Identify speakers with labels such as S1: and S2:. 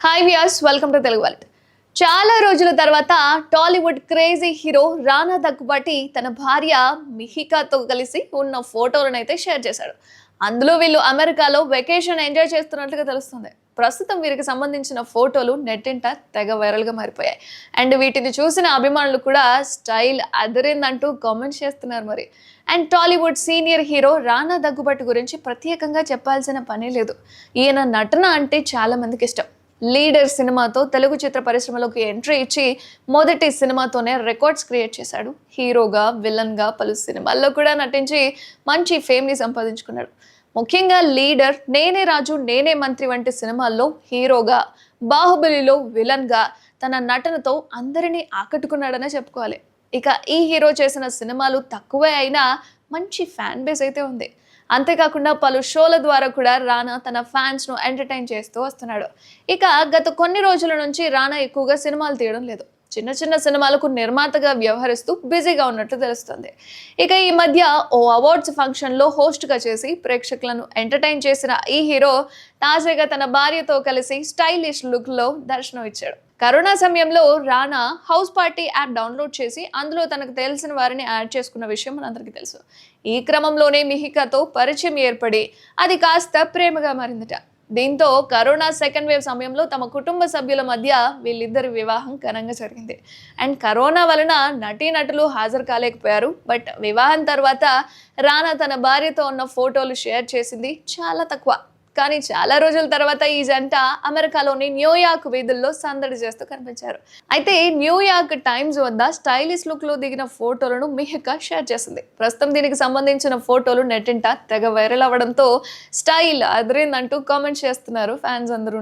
S1: Hi viewers welcome to Telugu world చాలా రోజుల తర్వాత Tollywood crazy hero Rana Daggubati తన భార్య మిహికాతో కలిసి ఉన్న ఫోటోలను అయితే షేర్ చేశాడు. అందులో వీళ్ళు అమెరికాలో వెకేషన్ ఎంజాయ్ చేస్తున్నట్లుగా తెలుస్తుంది. ప్రస్తుతం వీరికి సంబంధించిన ఫోటోలు నెట్టింట తెగ వైరల్గా మారిపోయాయి. అండ్ వీటిని చూసిన అభిమానులు కూడా స్టైల్ అదిరిందంటూ కామెంట్స్ చేస్తున్నారు మరి. And Tollywood senior hero Rana Daggubati గురించి ప్రత్యేకంగా చెప్పాల్సిన పనే లేదు. ఈయన నటన అంటే చాలామందికి ఇష్టం. లీడర్ సినిమాతో తెలుగు చిత్ర పరిశ్రమలోకి ఎంట్రీ ఇచ్చి మొదటి సినిమాతోనే రికార్డ్స్ క్రియేట్ చేశాడు. హీరోగా విలన్గా పలు సినిమాల్లో కూడా నటించి మంచి ఫేమ్ని సంపాదించుకున్నాడు. ముఖ్యంగా లీడర్ నేనే రాజు నేనే మంత్రి వంటి సినిమాల్లో హీరోగా బాహుబలిలో విలన్గా తన నటనతో అందరినీ ఆకట్టుకున్నాడనే చెప్పుకోవాలి. ఇక ఈ హీరో చేసిన సినిమాలు తక్కువే అయినా మంచి ఫ్యాన్ బేస్ అయితే ఉంది. అంతేకాకుండా పలు షోల ద్వారా కూడా రానా తన ఫ్యాన్స్ను ఎంటర్టైన్ చేస్తూ వస్తున్నాడు. ఇక గత కొన్ని రోజుల నుంచి రానా ఎక్కువగా సినిమాలు తీయడం లేదు. చిన్న చిన్న సినిమాలకు నిర్మాతగా వ్యవహరిస్తూ బిజీగా ఉన్నట్లు తెలుస్తుంది. ఇక ఈ మధ్య ఓ అవార్డ్స్ ఫంక్షన్లో హోస్ట్గా చేసి ప్రేక్షకులను ఎంటర్టైన్ చేసిన ఈ హీరో తాజాగా తన భార్యతో కలిసి స్టైలిష్ లుక్లో దర్శనం ఇచ్చాడు. కరోనా సమయంలో Rana house party app download చేసి అందులో తనకు తెలిసిన వారిని యాడ్ చేసుకున్న విషయం మనందరికీ తెలుసు. ఈ క్రమంలోనే మిహికాతో పరిచయం ఏర్పడి అది కాస్త ప్రేమగా మారిందట. దీంతో కరోనా సెకండ్ వేవ్ సమయంలో తమ కుటుంబ సభ్యుల మధ్య వీళ్ళిద్దరి వివాహం ఘనంగా జరిగింది. అండ్ కరోనా వలన నటీనటులు హాజరు కాలేకపోయారు. బట్ వివాహం తర్వాత రానా తన భార్యతో ఉన్న ఫోటోలు షేర్ చేసింది చాలా తక్కువ. కానీ చాలా రోజుల తర్వాత ఈ జంట అమెరికాలోని న్యూయార్క్ వీధుల్లో సందడి చేస్తూ కనిపించారు. అయితే న్యూయార్క్ టైమ్స్ వద్ద స్టైలిష్ లుక్లో దిగిన ఫోటోలను మిహిక షేర్ చేసింది. ప్రస్తుతం దీనికి సంబంధించిన ఫోటోలు నెట్టింట తెగ వైరల్ అవ్వడంతో స్టైల్ అదిరిందంటూ కామెంట్ చేస్తున్నారు ఫ్యాన్స్ అందరూ